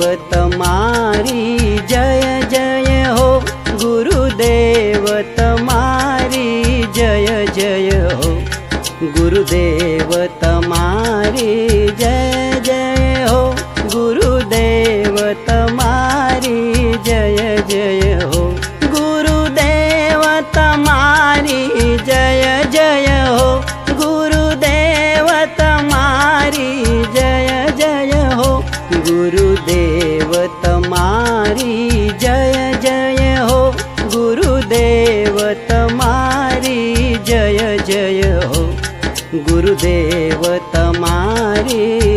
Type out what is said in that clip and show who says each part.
Speaker 1: देव तुम्हारी जय जय हो, गुरुदेव तमारी, जय जय हो, गुरुदेव तमारी, जय जय हो, गुरुदेव तमारी, जय जय हो, गुरुदेव तमारी, जय जय हो, गुरुदेव तमारी, जय जय हो, गुरुदेव मा जय जय हो गुरुदेव तमारी जय जय हो। गुरुदेव तमारी